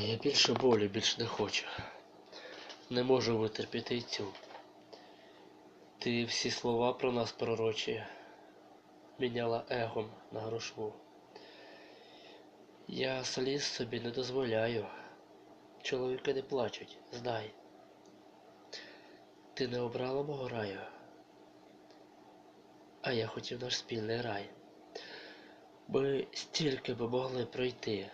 Я більше болю, більше не хочу. Не можу витерпіти й цю. Ти всі слова про нас пророчі міняла егом на грошву. Я сліз собі не дозволяю. Чоловіки не плачуть, знай. Ти не обрала мого раю, а я хотів наш спільний рай. Ми стільки би могли пройти.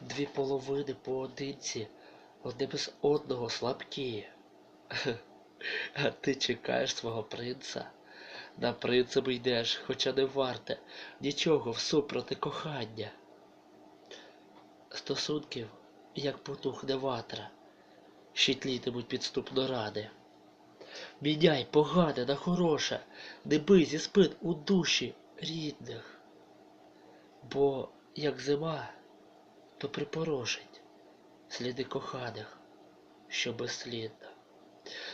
Дві половини поодинці, одне без одного слабкі. А ти чекаєш свого принца? На принципи йдеш, хоча не варте нічого всупроти кохання. Стосунків, як потухне ватра, щитлітимуть підступно ради. Міняй погане на хороше, не бий зі спин у душі рідних. Бо як зима, то припорошить сліди коханих, що безслідно.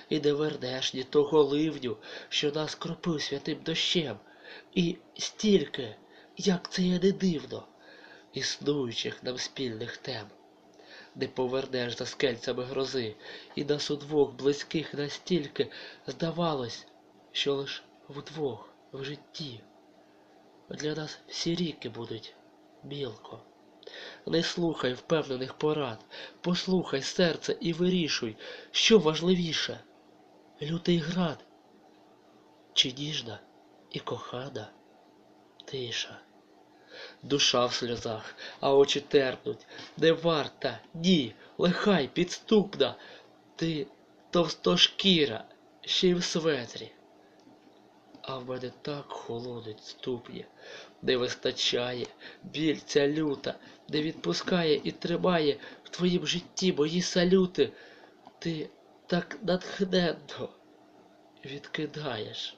І не вернеш ні того ливню, що нас кропив святим дощем, і стільки, як це є не дивно, існуючих нам спільних тем. Не повернеш за скельцями грози, і нас удвох близьких настільки здавалось, що лиш вдвох в житті. Для нас всі ріки будуть мілко. Не слухай впевнених порад, послухай серце і вирішуй, що важливіше лютий град, чи ніжна і кохана тиша. Душа в сльозах, а очі терпнуть, не варта, ні, лихай, підступна, ти товстошкіра, ще й в светрі. А в мене так холодить ступні, не вистачає, біль ця люта, не відпускає і тримає. В твоїм житті мої салюти. Ти так натхненно відкидаєш.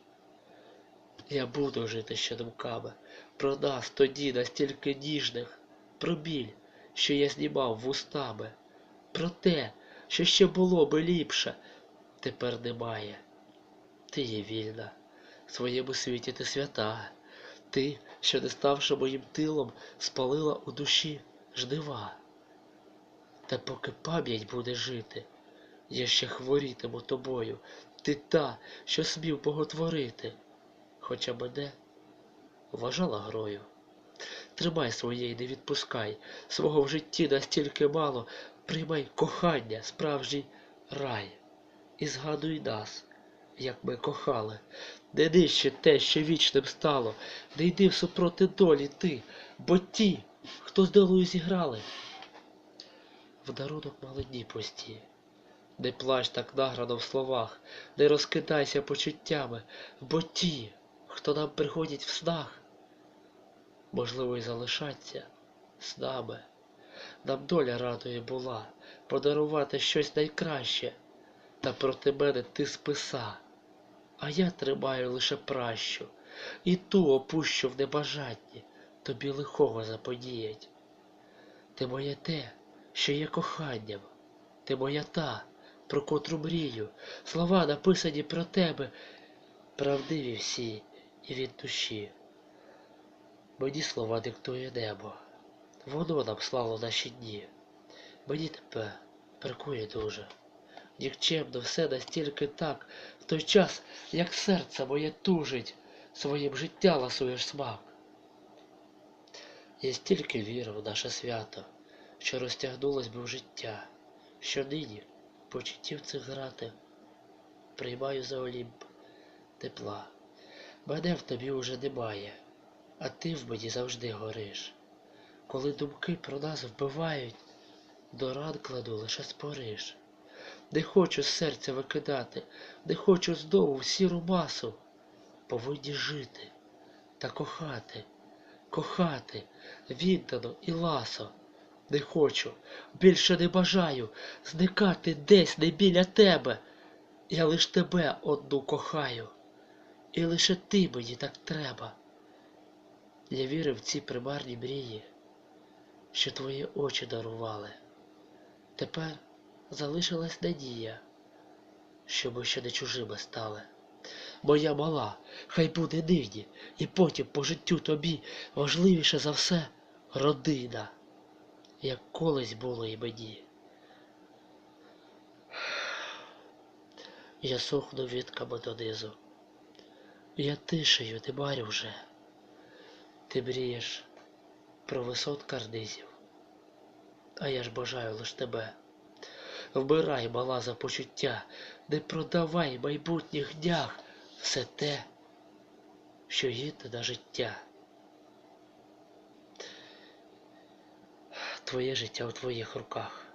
Я буду жити ще думками. Про нас тоді настільки ніжних, про біль, що я знімав вустами, про те, що ще було би ліпше, тепер немає. Ти є вільна, своєму світі ти свята, ти, що не ставши моїм тилом, спалила у душі жнива. Та поки пам'ять буде жити, я ще хворітиму тобою, ти та, що смів боготворити, хоча мене вважала грою. Тримай своє і не відпускай, свого в житті настільки мало, приймай кохання, справжній рай. І згадуй нас, як ми кохали, не нижче те, що вічним стало, не йди всупроти долі ти, бо ті, хто з долою зіграли, в дарунок мали дні. Не плач так награно в словах, не розкидайся почуттями, бо ті, хто нам приходять в снах, можливо, й залишаться з нами. Нам доля радою була подарувати щось найкраще, та проти мене ти списа, а я тримаю лише пращу, і ту опущу в небажанні, тобі лихого заподіять. Ти моє те, що є коханням, ти моя та, про котру мрію, слова написані про тебе, правдиві всі і від душі. Мені слова диктує небо, воно нам слало наші дні. Мені тебе бракує дуже. Нікчемно все настільки так, в той час, як серце моє тужить, своїм життя ласуєш смак. Я стільки вірив в наше свято, що розтягнулось би в життя, що нині почуттів цих грати приймаю за олімп тепла. Мене в тобі уже немає, а ти в мені завжди гориш. Коли думки про нас вбивають, до ран кладу лише спориш. Не хочу серця викидати, не хочу знову сіру масу. Повинні жити та кохати, кохати віддано і ласо. Не хочу, більше не бажаю зникати десь не біля тебе. Я лиш тебе одну кохаю, і лише ти мені так треба. Я вірив в ці примарні мрії, що твої очі дарували. Тепер залишилась надія, що ми ще не чужими стали. Моя мала, хай буде нині, і потім по життю тобі важливіше за все родина. як колись було і мені. Я сохну вітками донизу. Я тишею не марю вже. Ти мрієш про висот карнизів, а я ж бажаю лиш тебе. Вбирай, мала, за почуття, не продавай майбутніх днях все те, що гідне на життя. Твоє життя у твоїх руках.